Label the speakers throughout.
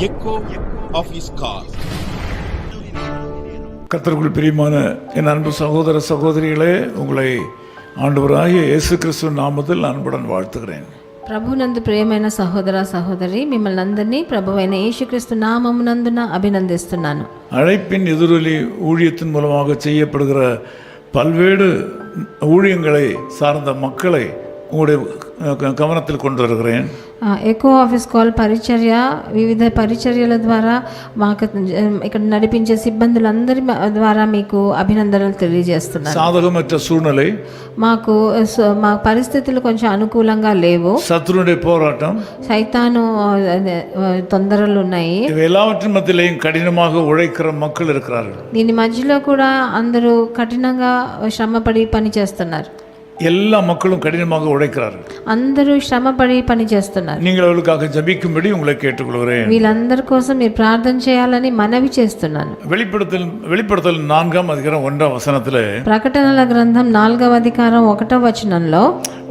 Speaker 1: echo of his call.
Speaker 2: கர்த்தருக்குள் பிரியமான என் அன்பு சகோதர சகோதரிகளே உங்களை ஆண்டவராகிய இயேசு கிறிஸ்துவ நாமத்தில் அன்புடன் வாழ்த்துகிறேன்
Speaker 3: ప్రభునందు ప్రియమైన సహోదర సహోదరి మిమ్మల్ని అందరినీ ప్రభువైన యేసుక్రీస్తు నామమునందున అభినందిస్తున్నాను
Speaker 2: அழைப்பின் எதிரொலி ஊழியத்தின் மூலமாக செய்யப்படுகிற பல்வேறு ஊழியங்களை சார்ந்த மக்களை உங்களுடைய அஹ், கவனத்தில் கொண்டு வருகிறேன்
Speaker 3: ఆ, ఎకో ఆఫీస్ కాల్ పరిచర్య వివిధ పరిచర్యల ద్వారా మాకు జ- ఇక్కడ నడిపించే సిబ్బందులందరి మ- ద్వారా మీకు అభినందనలు తెలియజేస్తున్నాను
Speaker 2: சாதகமற்ற சூழ்நிலை
Speaker 3: మాకు స- మా పరిస్థితులు కొంచెం అనుకూలంగా లేవు
Speaker 2: சத்துருடைய போராட்டம்
Speaker 3: సైతాను ఆ, అదే, ఆ, తొందరలు ఉన్నాయి
Speaker 2: இவை எல்லாவற்றின் மத்தியிலேயும் கடினமாக உழைக்கிற மக்கள் இருக்கிறார்கள்
Speaker 3: దీని మధ్యలో కూడా అందరూ కఠినంగా శ్రమపడి పని చేస్తున్నారు
Speaker 2: எல்லா மக்களும் கடினமாக உழைக்கிறார்கள்
Speaker 3: అందరూ శ్రమపడి పని చేస్తున్నారు
Speaker 2: நீங்கள் அவர்களுக்காக ஜபிக்கும்படி உங்களை கேட்டுக்கொள்கிறேன்
Speaker 3: వీళ్ళందరి కోసం మీరు ప్రార్థన చేయాలని మనవి చేస్తున్నాను
Speaker 2: வெளிப்படுத்தல் வெளிப்படுத்தல் நான்காம் அதிகாரம் ஒன்றாம் வசனத்தில்
Speaker 3: ప్రకటనల గ్రంథం నాలుగవ అధికారం ఒకటో వచనంలో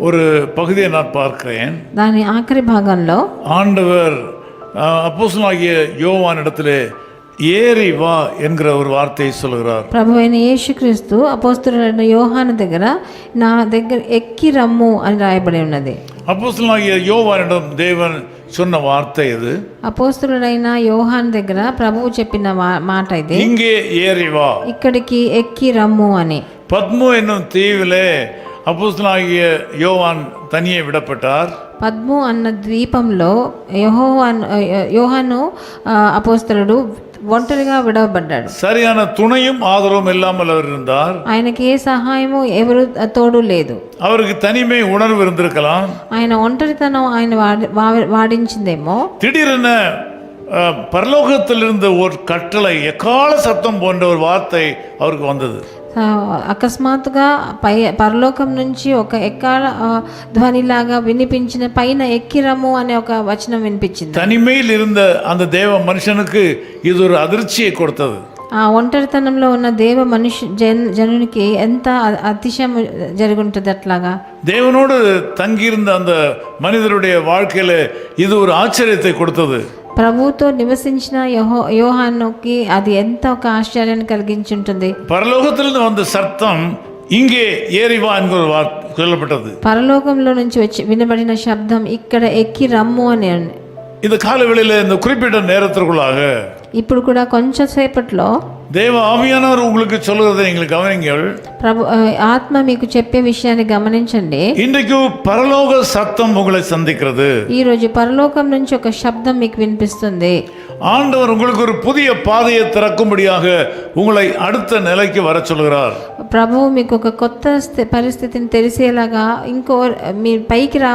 Speaker 2: ஒரு பகுதியை நான் பார்க்கிறேன்
Speaker 3: దాని ఆఖరి భాగంలో
Speaker 2: ஆண்டவர் அப்போசனாகிய யோவானிடத்திலே ஏறி வா என்கிற ஒரு வார்த்தையை சொல்கிறார்
Speaker 3: ప్రభు అయిన యేసుక్రీస్తు అపోస్తులైన యోహాను దగ్గర నా దగ్గర ఎక్కి రమ్ము అని రాయబడి ఉన్నది
Speaker 2: அப்போஸ்தலனாகிய யோவானிடம் தேவன் சொன்ன வார்த்தை இது
Speaker 3: అపోస్తులుడైన యోహాన్ దగ్గర ప్రభువు చెప్పిన వా- మాట ఇది
Speaker 2: இங்கே ஏறி வா
Speaker 3: ఇక్కడికి ఎక్కి రమ్ము అని
Speaker 2: பத்மு என்னும் தீவிலே அப்போஸ்தலனாகிய யோவான் தனியே விடப்பட்டார்
Speaker 3: పద్ము అన్న ద్వీపంలో యెహోవాను యోహాను ఆ, అపోస్తలుడు ఒంటరిగా విడవబడ్డాడు
Speaker 2: சரியான துணையும் ஆதரவும் இல்லாமல் அவர் இருந்தார்
Speaker 3: ఆయనకి ఏ సహాయము ఎవరు తోడు లేదు
Speaker 2: அவருக்கு தனிமை உணர்வு இருந்திருக்கலாம்
Speaker 3: ఆయన ఒంటరితనం ఆయన వాడి వా- వాడించిందేమో
Speaker 2: திடீரென அஹ், பரலோகத்திலிருந்து ஒரு கட்டளை எக்கால சத்தம் போன்ற ஒரு வார்த்தை அவருக்கு வந்தது
Speaker 3: ఆ, అకస్మాత్తుగా పై పరలోకం నుంచి ఒక ఎక్కాల ఆ, ధ్వనిలాగా వినిపించిన పైన ఎక్కిరము అనే ఒక వచనం వినిపించింది
Speaker 2: தனிமையில் இருந்த அந்த தேவ மனுஷனுக்கு இது ஒரு அதிர்ச்சியை கொடுத்தது
Speaker 3: ఆ ఒంటరితనంలో ఉన్న దేవ మనుషు జన్ జనునికి ఎంత అ- అతిశయం జరుగుంటుంది అట్లాగా
Speaker 2: தேவனோடு தங்கியிருந்த அந்த மனிதருடைய வாழ்க்கையில இது ஒரு ஆச்சரியத்தை கொடுத்தது
Speaker 3: ప్రభువుతో నివసించిన యహో యోహానుకి అది ఎంత ఒక ఆశ్చర్యాన్ని కలిగించుంటుంది
Speaker 2: பரலோகத்திலிருந்து வந்த சத்தம் இங்கே ஏறிவா என்கிற ஒரு வார்த்தை சொல்லப்பட்டது
Speaker 3: పరలోకంలో నుంచి వచ్చి వినబడిన శబ్దం ఇక్కడ ఎక్కి రమ్ము అని ఉంది.
Speaker 2: இந்த காலவெளியில இந்த குறிப்பிட்ட நேரத்திற்குள்ளாக
Speaker 3: ఇప్పుడు కూడా కొంచెం సేపట్లో
Speaker 2: தேவ ஆவியானவர் உங்களுக்கு சொல்லுறதை நீங்கள் கவனிங்கள்
Speaker 3: ప్రభు ఆ, ఆత్మ మీకు చెప్పే విషయాన్ని గమనించండి
Speaker 2: இன்றைக்கு பரலோக சத்தம் உங்களை சந்திக்கிறது
Speaker 3: ఈ రోజు పరలోకం నుంచి ఒక శబ్దం మీకు వినిపిస్తుంది
Speaker 2: ஆண்டவர் உங்களுக்கு ஒரு புதிய பாதையை திறக்கும்படியாக உங்களை அடுத்த நிலைக்கு வர சொல்கிறார்
Speaker 3: ప్రభువు మీకు ఒక కొత్త స్థి- పరిస్థితిని తెలిసేలాగా ఇంకో మీ పైకి రా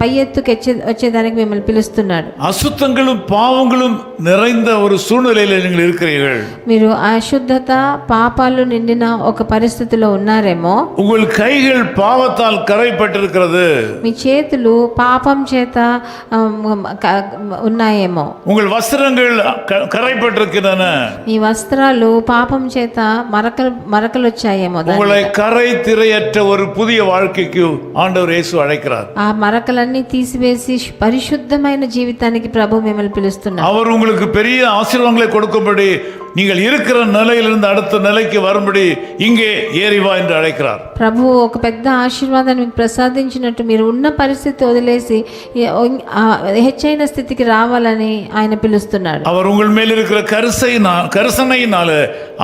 Speaker 3: పై ఎత్తుకు వచ్చే వచ్చేదానికి మిమ్మల్ని పిలుస్తున్నాడు
Speaker 2: அசுத்தங்களும் பாவங்களும் நிறைந்த ஒரு சூழ்நிலையில் நீங்கள் இருக்கிறீர்கள்
Speaker 3: మీరు అశుద్ధత పాపాలు నిండిన ఒక పరిస్థితిలో ఉన్నారేమో
Speaker 2: உங்கள் கைகள் பாவத்தால் கரைப்பட்டிருக்கிறது
Speaker 3: మీ చేతులు పాపం చేత ఆ, క- ఉన్నాయేమో
Speaker 2: உங்கள் வஸ்திரங்கள் க- கரைப்பட்டிருக்கின்றன
Speaker 3: మీ వస్త్రాలు పాపం చేత మరకలు మరకలు వచ్చాయేమో దాని
Speaker 2: உங்களை கரை திரையற்ற ஒரு புதிய வாழ்க்கைக்கு ஆண்டவர் இயேசு அழைக்கிறார்
Speaker 3: ఆ మరకలన్నీ తీసివేసి పరిశుద్ధమైన జీవితానికి ప్రభు మిమ్మల్ని పిలుస్తున్నారు
Speaker 2: அவர் உங்களுக்கு பெரிய ஆசீர்வாதங்களை கொடுக்கும்படி நீங்கள் இருக்கிற நிலையிலிருந்து அடுத்த நிலைக்கு வரும்படி இங்கே ஏறி வா என்று அழைக்கிறார்
Speaker 3: ప్రభు ఒక పెద్ద ఆశీర్వాదాన్ని మీకు ప్రసాదించినట్టు మీరు ఉన్న పరిస్థితి వదిలేసి ఏ- ఆ హెచ్చైన స్థితికి రావాలని ఆయన పిలుస్తున్నాడు
Speaker 2: அவர் உங்கள் மேல் இருக்கிற கரிசையினா கரிசனையினால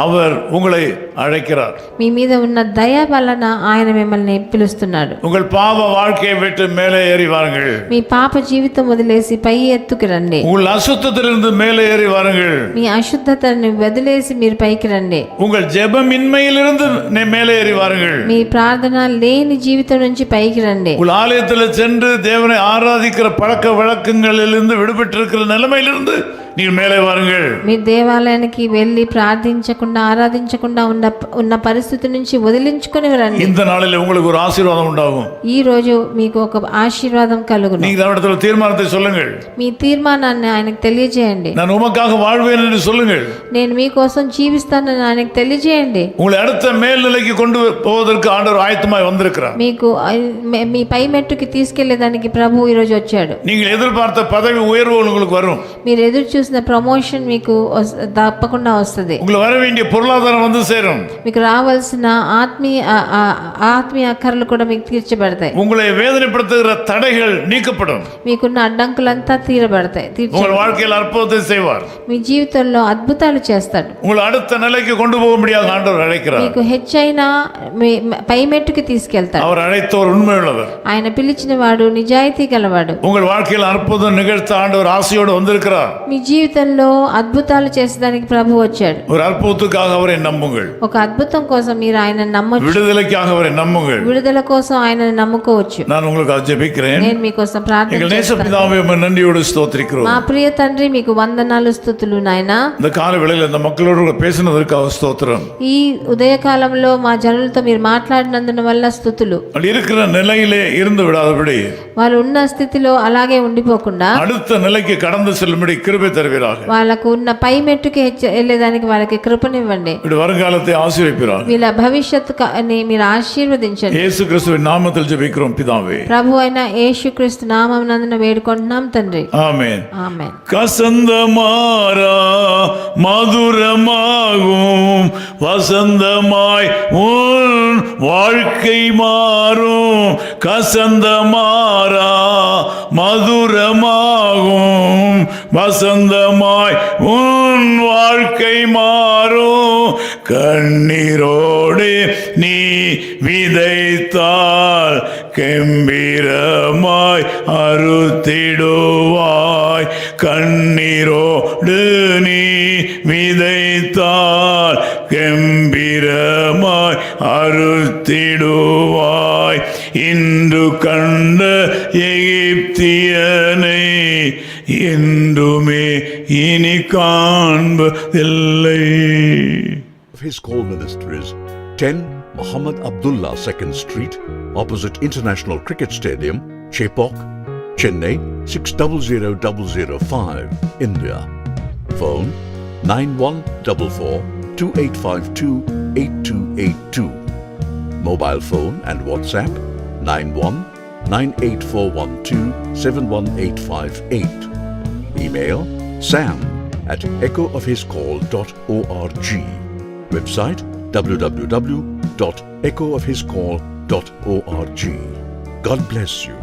Speaker 2: அவர் உங்களை அழைக்கிறார்
Speaker 3: మీ మీద ఉన్న దయ వలన ఆయన మిమ్మల్ని పిలుస్తున్నాడు
Speaker 2: உங்கள் பாவ வாழ்க்கையை விட்டு மேலே ஏறி வாருங்கள்
Speaker 3: మీ పాప జీవితం వదిలేసి పై ఎత్తుకి రండి
Speaker 2: உங்கள் அசுத்தத்திலிருந்து மேலே ஏறி வாருங்கள்
Speaker 3: మీ అశుద్ధతని వదిలేసి మీరు పైకి రండి
Speaker 2: உங்கள் ஜெபமின்மையிலிருந்து நே- மேலே ஏறி வாருங்கள்
Speaker 3: మీ ప్రార్థన లేని జీవితం నుంచి పైకి రండి
Speaker 2: உங்கள் ஆலயத்தில் சென்று தேவனை ஆராதிக்கிற பழக்க வழக்கங்களிலிருந்து விடுபட்டிருக்கிற நிலைமையிலிருந்து நீங்கள் மேலே வாருங்கள்
Speaker 3: మీరు దేవాలయానికి వెళ్ళి ప్రార్థించకుండా ఆరాధించకుండా ఉన్న ఉన్న పరిస్థితి నుంచి వదిలించుకొని రండి
Speaker 2: இந்த நாளில் உங்களுக்கு ஒரு ஆசீர்வாதம் உண்டாகும்
Speaker 3: ఈ రోజు మీకు ఒక ఆశీర్వాదం కలుగును
Speaker 2: நீங்க இடத்துல தீர்மானத்தை சொல்லுங்கள்
Speaker 3: మీ తీర్మానాన్ని ఆయనకు తెలియజేయండి
Speaker 2: நான் உமக்காக வாழ்வேன் என்று சொல்லுங்கள்
Speaker 3: నేను మీకోసం జీవిస్తానని ఆయనకు తెలియజేయండి
Speaker 2: உங்களை அடுத்த மேல்நிலைக்கு கொண்டு போவதற்கு ஆண்டவர் ஆயத்தமாய் வந்திருக்கிறார்
Speaker 3: మీకు ఐ- మే- మీ పై మెట్టుకి తీసుకెళ్లేదానికి ప్రభు ఈరోజు వచ్చాడు
Speaker 2: நீங்கள் எதிர்பார்த்த பதவி உயர்வு உங்களுக்கு வரும்
Speaker 3: మీరు ఎదురు చూసిన ప్రమోషన్ మీకు వస్- తప్పకుండా వస్తుంది
Speaker 2: உங்களுக்கு வர வேண்டிய பொருளாதாரம் வந்து சேரும்
Speaker 3: మీకు రావాల్సిన ఆత్మీయ ఆ- ఆ- ఆత్మీయ అక్కర్లు కూడా మీకు తీర్చబడతాయి
Speaker 2: உங்களை வேதனைப்படுத்துகிற தடைகள் நீக்கப்படும்
Speaker 3: మీకున్న అడ్డంకులంతా తీరబడతాయి తీర్చ
Speaker 2: உங்கள் வாழ்க்கையில் அற்புதத்தை செய்வார்
Speaker 3: మీ జీవితంలో అద్భుతాలు చేస్తాడు
Speaker 2: உங்களை அடுத்த நிலைக்கு கொண்டு போக முடியாத ஆண்டவர் அழைக்கிறார்
Speaker 3: మీకు హెచ్చైన మీ పై మెట్టుకి తీసుకెళ్తాడు
Speaker 2: அவர் அழைத்தவர் உண்மையுள்ளவர்
Speaker 3: ఆయన పిలిచిన వాడు నిజాయితీ గలవాడు
Speaker 2: உங்கள் வாழ்க்கையில் அற்புதம் நிகழ்த்த ஆண்டவர் ஆசையோடு வந்திருக்கிறார்
Speaker 3: మీ జీవితంలో అద్భుతాలు చేసేదానికి ప్రభు వచ్చాడు
Speaker 2: ஒரு அற்புதத்துக்காக அவரை நம்புங்கள்
Speaker 3: ఒక అద్భుతం కోసం మీరు ఆయన నమ్మొచ్చు
Speaker 2: விடுதலைக்காக அவரை நம்புங்கள்
Speaker 3: విడుదల కోసం ఆయనను నమ్ముకోవచ్చు
Speaker 2: நான் உங்களுக்கு ஜெபிக்கிறேன்
Speaker 3: నేను మీకోసం ప్రార్థన
Speaker 2: எங்கள்
Speaker 3: చేస్తాను.
Speaker 2: நேசப்பிதாவை உம்மை நன்றியோடு ஸ்தோத்திரிக்கிறோம்
Speaker 3: మా ప్రియ తండ్రి మీకు వందనాలు స్థుతులు నాయన
Speaker 2: இந்த கால வேளையில் இந்த மக்களோடு கூட பேசினதற்காக ஸ்தோத்திரம்
Speaker 3: ఈ ఉదయకాలంలో మా జనులతో మీరు మాట్లాడినందున వల్ల స్థుతులు
Speaker 2: அப்படி இருக்கிற நிலையிலே இருந்து விடாதபடி
Speaker 3: వాళ్ళు ఉన్న స్థితిలో అలాగే ఉండిపోకుండా
Speaker 2: அடுத்த நிலைக்கு கடந்து செல்லும்படி கிருபை தருவீராக
Speaker 3: వాళ్ళకు ఉన్న పై మెట్టుకి హెచ్చ వెళ్ళేదానికి వాళ్ళకి కృపనివ్వండి
Speaker 2: இப்படி வருங்காலத்தை ஆசீர்வதிப்பீராக
Speaker 3: వీళ్ళ భవిష్యత్తుని మీరు ఆశీర్వదించండి
Speaker 2: இயேசு கிறிஸ்துவின் நாமத்தில் ஜெபிக்கிறோம் பிதாவே
Speaker 3: ప్రభు అయిన యేసుక్రీస్తు నామం నందున వేడుకుంటున్నాం తండ్రి
Speaker 2: ஆமென்
Speaker 3: ఆమె
Speaker 2: கசந்த மாறா மதுரமாகும் வசந்தமாய் உன் வாழ்க்கை மாறும் கசந்த மாறா மதுரமாகும் வசந்தமாய் உன் வாழ்க்கை மாறும். கண்ணீரோடு நீ விதைத்தால் கெம்பீரமாய் அறுத்திடுவாய். கண்ணீரோடு நீ விதைத்தால் கெம்பீரமாய் அறுத்திடுவாய். இன்று கண் என்றுமே இனி காண்பதில்லை
Speaker 4: of his call ministries 10 Muhammad Abdullah 2nd Street, opposite International Cricket Stadium, Chepok, Chennai 600005, India. Phone 9144 2852 8282. Mobile phone and WhatsApp 91 98412 71858. Email sam at echoofhiscall.org. Website www.echoofhiscall.org. God bless you.